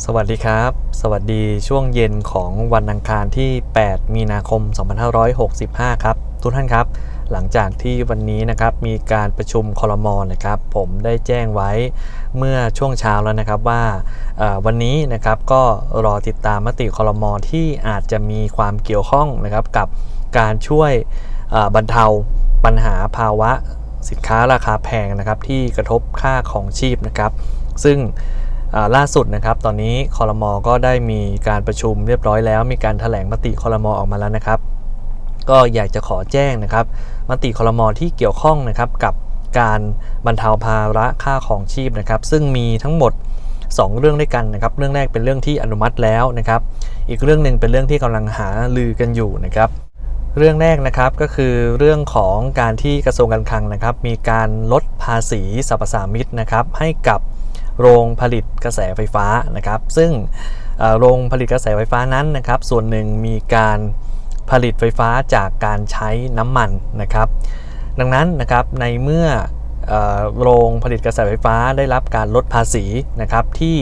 สวัสดีครับ สวัสดีช่วงเย็นของวันอังคารที่ 8 มีนาคม 2565 ครับ ทุกท่านครับ หลังจากที่วันนี้นะครับมีการประชุมคอรมอนะครับ ผมได้แจ้งไว้เมื่อช่วงเช้าแล้วนะครับว่าวันนี้นะครับก็รอติดตามมติคอรมอที่อาจจะมีความเกี่ยวข้องนะครับกับการช่วยบรรเทาปัญหาภาวะสินค้าราคาแพงนะครับที่กระทบค่าของชีพนะครับ ซึ่ง ล่าสุดนะครับ ตอนนี้คอรมอก็ได้มีการประชุมเรียบร้อยแล้ว มีการถแถลงมติคอรมอออกมาแล้วนะครับ ก็อยากจะขอแจ้งนะครับ มติคอรมอที่เกี่ยวข้องนะครับกับการบรรเทาภาระค่าของชีพนะครับ ซึ่งมีทั้งหมด 2 เรื่องด้วยกันนะครับ เรื่องแรกเป็นเรื่องที่อนุมัติแล้วนะครับ อีกเรื่องหนึ่งเป็นเรื่องที่กำลังหาลือกันอยู่นะครับ เรื่องแรกนะครับก็คือเรื่องของการที่กระทรวงการคลังนะครับ มีการลดภาษีสรรพสามิตนะครับ ให้กับ โรงผลิตกระแสไฟฟ้านะครับ ซึ่งโรงผลิตกระแสไฟฟ้านั้นนะครับ ส่วนหนึ่งมีการผลิตไฟฟ้าจากการใช้น้ำมันนะครับ ดังนั้นนะครับในเมื่ออโรงผลิตกระแสไฟฟ้าได้รับการลดภาษีนะครับที่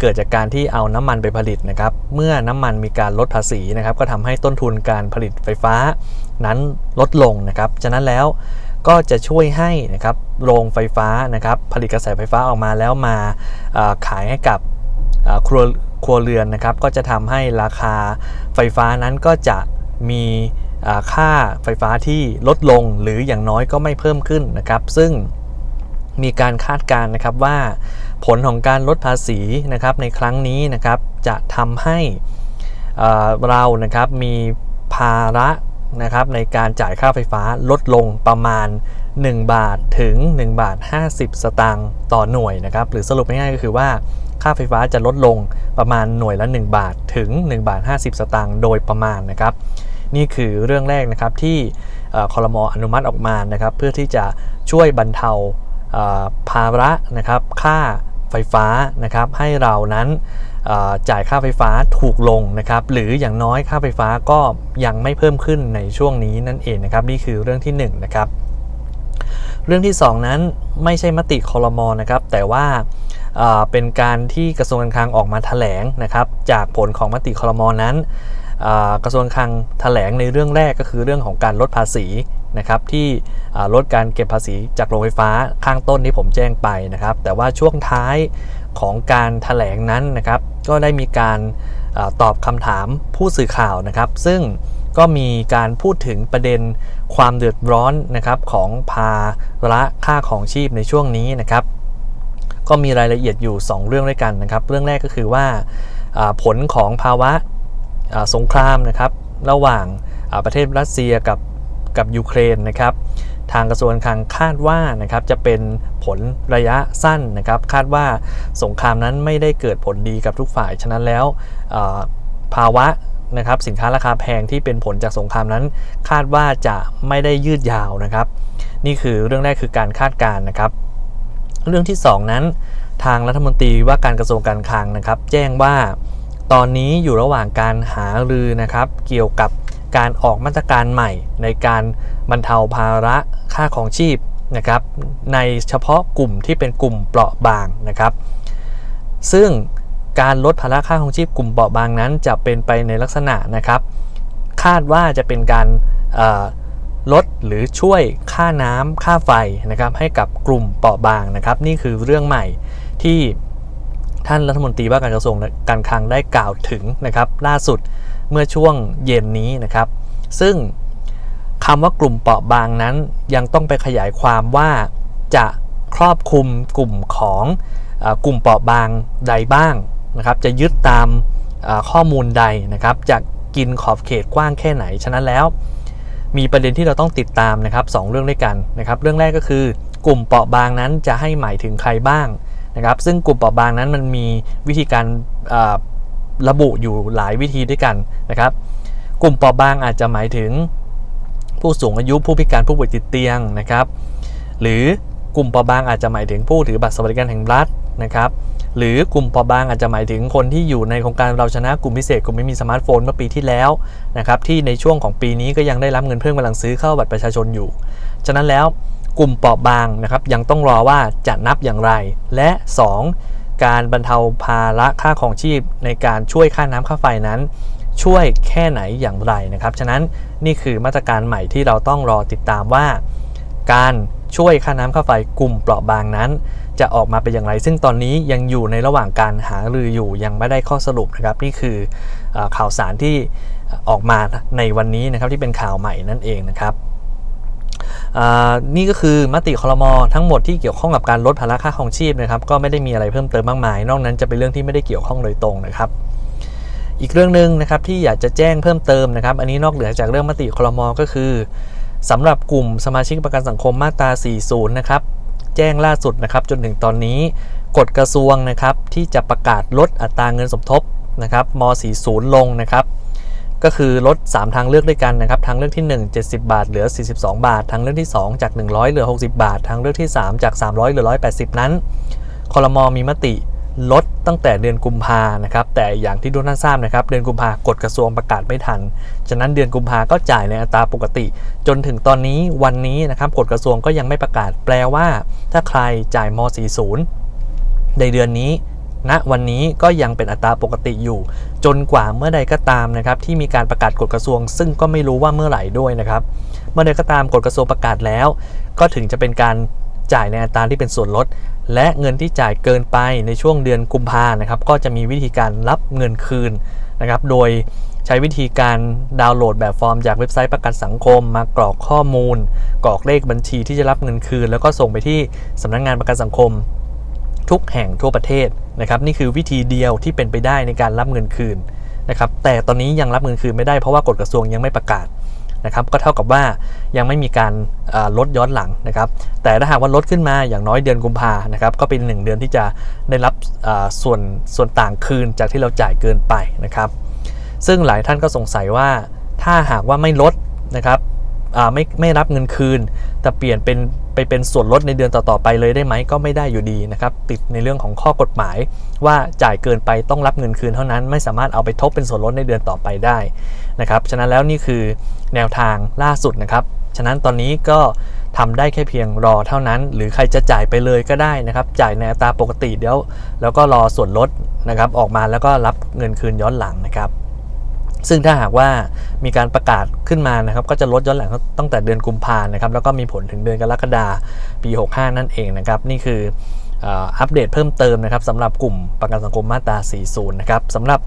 เกิดจากการที่เอาน้ำมันไปผลิตนะครับ เมื่อน้ำมันมีการลดภาษีนะครับ ก็ทำให้ต้นทุนการผลิตไฟฟ้านั้นลดลงนะครับ ฉะนั้นแล้วก็จะช่วยให้นะครับ โรงไฟฟ้านะครับผลิตกระแสไฟฟ้าออกมาแล้วมาขายให้กับครัวครัวเรือนนะครับก็จะทำให้ราคาไฟฟ้านั้นก็จะมีค่าไฟฟ้าที่ลดลงหรืออย่างน้อยก็ไม่เพิ่มขึ้นนะครับ ซึ่งมีการคาดการณ์นะครับว่าผลของการลดภาษีนะครับในครั้งนี้นะครับจะทำให้เรานะครับมีภาระ นะครับในการจ่ายค่าไฟฟ้าลดลงประมาณ 1 บาทถึง 1 บาท 50 สตางค์ต่อหน่วยนะครับหรือสรุปง่ายๆก็คือว่าค่าไฟฟ้าจะลดลงประมาณหน่วยละ 1 บาทถึง 1 บาท 50 สตางค์โดยประมาณนะครับ นี่คือเรื่องแรกนะครับที่คอรมออนุมัติออกมานะครับ เพื่อที่จะช่วยบรรเทาภาระนะครับค่า ไฟฟ้านะครับให้เรานั้นจ่ายค่าไฟฟ้าถูกลงนะครับหรืออย่างน้อยค่าไฟฟ้าก็ยังไม่เพิ่มขึ้นในช่วงนี้นั่นเองนะครับนี่คือเรื่องที่หนึ่งนะครับเรื่องที่ 2 นั้นไม่ใช่มติคอรมอนะครับแต่ว่าเป็นการที่กระทรวงการคลังออกมาแถลงนะครับจากผลของมติคอรมอนั้น กระทรวงคลังแถลงในเรื่องแรกก็คือเรื่องของการลดภาษีนะครับที่ลดการเก็บภาษีจากโรงไฟฟ้าข้างต้นที่ผมแจ้งไปนะครับ แต่ว่าช่วงท้ายของการแถลงนั้นนะครับ ก็ได้มีการอตอบคำถามผู้สื่อข่าวนะครับ ซึ่งก็มีการพูดถึงประเด็นความเดือดร้อนนะครับของภาระค่าของชีพในช่วงนี้นะครับ ก็มีรายละเอียดอยู่ 2 เรื่องด้วยกันนะครับ เรื่องแรกก็คือว่าผลของภาวะ สงครามนะครับระหว่างประเทศรัสเซียกับกับยูเครนนะครับทางกระทรวงการคลังคาดว่านะครับจะเป็นผลระยะสั้นนะครับ คาดว่าสงครามนั้นไม่ได้เกิดผลดีกับทุกฝ่าย ฉะนั้นแล้วภาวะนะครับสินค้าราคาแพงที่เป็นผลจากสงครามนั้น คาดว่าจะไม่ได้ยืดยาวนะครับ นี่คือเรื่องแรกคือการคาดการณ์นะครับ เรื่องที่ 2 นั้น ทางรัฐมนตรีว่าการกระทรวงการคลังนะครับ แจ้งว่า ตอนนี้อยู่ระหว่างการหารือนะครับ เกี่ยวกับการออกมาตรการใหม่ ในการบรรเทาภาระค่าของชีพนะครับ ในเฉพาะกลุ่มที่เป็นกลุ่มเปราะบางนะครับ ซึ่งการลดภาระค่าของชีพกลุ่มเปราะบางนั้น จะเป็นไปในลักษณะนะครับ คาดว่าจะเป็นการลดหรือช่วยค่าน้ำค่าไฟนะครับให้กับกลุ่มเปราะบางนะครับ นี่คือเรื่องใหม่ที่ ท่านรัฐมนตรีว่าการกระทรวงการคลังได้กล่าวถึงนะครับล่าสุดเมื่อช่วงเย็นนี้นะครับ ซึ่งคำว่ากลุ่มเปราะบางนั้นยังต้องไปขยายความว่าจะครอบคลุมกลุ่มของอกลุ่มเปราะบางใดบ้างนะครับ จะยึดตามข้อมูลใดนะครับ จะกินขอบเขตกว้างแค่ไหน ฉะนั้นแล้ว มีประเด็นที่เราต้องติดตามนะครับสองเรื่องด้วยกันนะครับ เรื่องแรกก็คือกลุ่มเปราะบางนั้นจะให้หมายถึงใครบ้าง นะครับซึ่งกลุ่มเปราะบางนั้นมันมีวิธีการระบุอยู่หลายวิธีด้วยกันนะครับ กลุ่มเปราะบางอาจจะหมายถึงผู้สูงอายุผู้พิการผู้ป่วยติดเตียงนะครับ หรือกลุ่มเปราะบางอาจจะหมายถึงผู้ถือบัตรสวัสดิการแห่งรัฐนะครับ หรือกลุ่มเปราะบางอาจจะหมายถึงคนที่อยู่ในโครงการเราชนะกลุ่มพิเศษกลุ่มไม่มีสมาร์ทโฟนเมื่อปีที่แล้วนะครับที่ในช่วงของปีนี้ก็ยังได้รับเงินเพิ่มกำลังซื้อเข้าบัตรประชาชนอยู่ ฉะนั้นแล้ว กลุ่มเปราะบางนะครับยังต้องรอว่าจะนับอย่างไร และ 2 การบรรเทาภาระค่าของชีพในการช่วยค่าน้ำค่าไฟนั้น ช่วยแค่ไหนอย่างไรนะครับ ฉะนั้นนี่คือมาตรการใหม่ที่เราต้องรอติดตามว่า การช่วยค่าน้ำค่าไฟกลุ่มเปราะบางนั้น จะออกมาเป็นอย่างไร ซึ่งตอนนี้ยังอยู่ในระหว่างการหารืออยู่ยังไม่ได้ข้อสรุปนะครับ นี่คือข่าวสารที่ออกมาในวันนี้นะครับที่เป็นข่าวใหม่นั่นเองนะครับ นี่ก็คือมติคลมทั้งหมดที่เกี่ยวข้องกับการลดภาระค่าครองชีพนะครับก็ไม่ได้มีอะไรเพิ่มเติมมากมาย นอกนั้นจะเป็นเรื่องที่ไม่ได้เกี่ยวข้องโดยตรงนะครับอีกเรื่องหนึ่งนะครับที่อยากจะแจ้งเพิ่มเติมนะครับ อันนี้นอกเหนือจากเรื่องมติคลมก็คือสำหรับกลุ่มสมาชิกประกันสังคมมาตรา 40 นะครับ แจ้งล่าสุดนะครับ จนถึงตอนนี้กฎกระทรวงนะครับที่จะประกาศลดอัตราเงินสมทบนะครับม 40 ลงนะครับ ก็คือลด 3 ทางเลือกด้วยกันนะครับ ทางเลือกที่ 1 70 บาท เหลือ 42 บาท ทางเลือกที่ 2 จาก 100 เหลือ 60 บาท ทางเลือกที่ 3 จาก 300 เหลือ 180 นั้นคอรมอมีมติลดตั้งแต่เดือนกุมภานะครับ แต่อย่างที่ทุกท่านทราบนะครับ เดือนกุมภากฎกระทรวงประกาศไม่ทัน ฉะนั้นเดือนกุมภาก็จ่ายในอัตราปกติ จนถึงตอนนี้วันนี้นะครับกฎกระทรวงก็ยังไม่ประกาศ แปลว่า ถ้าใครจ่ายม 40 ในเดือนนี้ ณวันนี้ก็ยังเป็นอัตราปกติอยู่ จนกว่าเมื่อใดก็ตามนะครับที่มีการประกาศกฎกระทรวง ซึ่งก็ไม่รู้ว่าเมื่อไหร่ด้วยนะครับ เมื่อใดก็ตามกฎกระทรวงประกาศแล้ว ก็ถึงจะเป็นการจ่ายในอัตราที่เป็นส่วนลด และเงินที่จ่ายเกินไปในช่วงเดือนกุมภานะครับก็จะมีวิธีการรับเงินคืนนะครับ โดยใช้วิธีการดาวน์โหลดแบบฟอร์มจากเว็บไซต์ประกันสังคม มากรอกข้อมูล กรอกเลขบัญชีที่จะรับเงินคืน แล้วก็ส่งไปที่สำนักงานประกันสังคม ทุกแห่งทั่วประเทศนะครับนี่คือวิธีเดียวที่เป็นไปได้ในการรับเงินคืนนะครับแต่ตอนนี้ยังรับเงินคืนไม่ได้เพราะว่ากฎกระทรวงยังไม่ประกาศนะครับก็เท่ากับว่ายังไม่มีการลดย้อนหลังนะครับ แต่ถ้าหากว่าลดขึ้นมาอย่างน้อยเดือนกุมภานะครับก็เป็น 1 เดือนที่จะได้รับส่วนส่วนต่างคืนจากที่เราจ่ายเกินไปนะครับ ซึ่งหลายท่านก็สงสัยว่าถ้าหากว่าไม่ลดนะครับ ไม่ไม่รับเงินคืน แต่เปลี่ยนเป็นไปเป็นส่วนลดในเดือนต่อ ๆ ไปเลยได้ไหมก็ไม่ได้อยู่ดีนะครับ ติดในเรื่องของข้อกฎหมาย ว่าจ่ายเกินไปต้องรับเงินคืนเท่านั้น ไม่สามารถเอาไปทบเป็นส่วนลดในเดือนต่อไปได้นะครับฉะนั้นแล้วนี่คือแนวทางล่าสุดนะครับฉะนั้นตอนนี้ก็ทำได้แค่เพียงรอเท่านั้น หรือใครจะจ่ายไปเลยก็ได้นะครับ จ่ายในอัตราปกติเดี๋ยว แล้วก็รอส่วนลดนะครับ ออกมาแล้วก็รับเงินคืนย้อนหลังนะครับ ซึ่งถ้าหากว่ามีการประกาศขึ้นมานะครับก็จะลดย้อนหลังตั้งแต่เดือนกุมภาพันธ์นะครับแล้วก็มีผลถึงเดือนกรกฎาปี 65 นั่นเองนะครับนี่คืออัปเดตเพิ่มเติมนะครับสำหรับกลุ่มประกันสังคมมาตรา 40 นะครับสำหรับ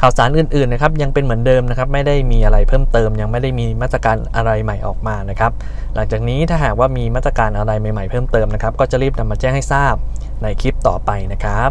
ข่าวสารอื่นๆนะครับยังเป็นเหมือนเดิมนะครับไม่ได้มีอะไรเพิ่มเติม ยังไม่ได้มีมาตรการอะไรใหม่ออกมานะครับหลังจากนี้ถ้าหากว่ามีมาตรการอะไรใหม่ๆเพิ่มเติมนะครับก็จะรีบนำมาแจ้งให้ทราบในคลิปต่อไปนะครับ